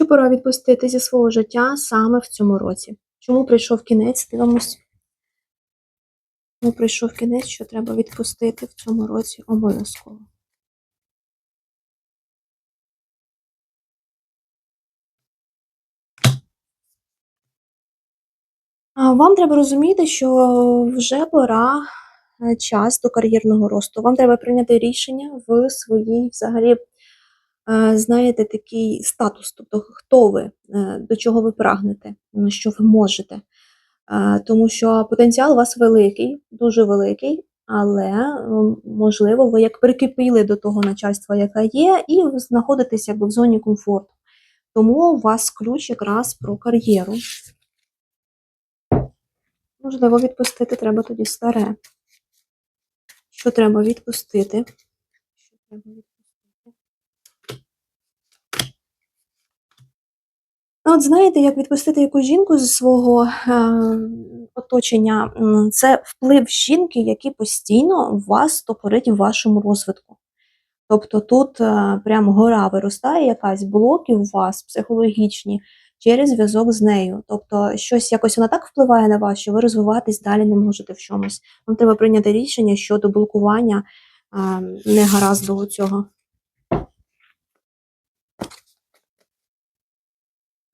Що пора відпустити зі свого життя саме в цьому році? Чому прийшов кінець? Дивимось. Чому прийшов кінець, що треба відпустити в цьому році обов'язково. Вам треба розуміти, що вже пора е, час до кар'єрного росту. Вам треба прийняти рішення в своїй взагалі, знаєте, такий статус, тобто хто ви, е, до чого ви прагнете, що ви можете. Е, Тому що потенціал у вас великий, дуже великий, але можливо, ви як прикипіли до того начальства, яке є, і якби в зоні комфорту. Тому у вас ключ якраз про кар'єру. Можливо, відпустити треба тоді старе. Що треба відпустити? Що треба відпустити? Ну, От знаєте, як відпустити якусь жінку зі свого е, оточення, це вплив жінки, який постійно вас топорить в вашому розвитку. Тобто тут е, прям гора виростає, якась блоки у вас психологічні через зв'язок з нею. Тобто щось якось вона так впливає на вас, що ви розвиватись далі не можете в чомусь. Вам треба прийняти рішення щодо блокування е, негаразду цього.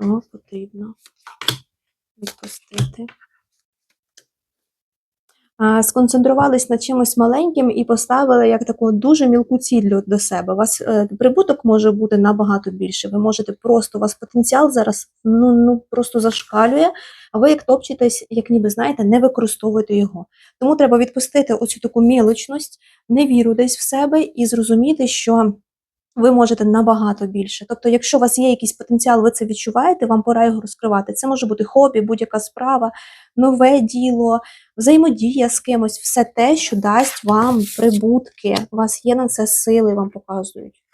Що потрібно відпустити. Сконцентрувались на чимось маленьким і поставили як таку дуже мілку ціль до- себе. У вас е, прибуток може бути набагато більше. Ви можете просто, у вас потенціал зараз ну, ну просто зашкалює, а ви як топчетесь, як ніби знаєте, не використовуєте його. Тому треба відпустити оцю таку мілочність, невіру десь в себе і зрозуміти, що ви можете набагато більше. Тобто, якщо у вас є якийсь потенціал, ви це відчуваєте, вам пора його розкривати. Це може бути хобі, будь-яка справа, нове діло, взаємодія з кимось, все те, що дасть вам прибутки. У вас є на це сили, вам показують.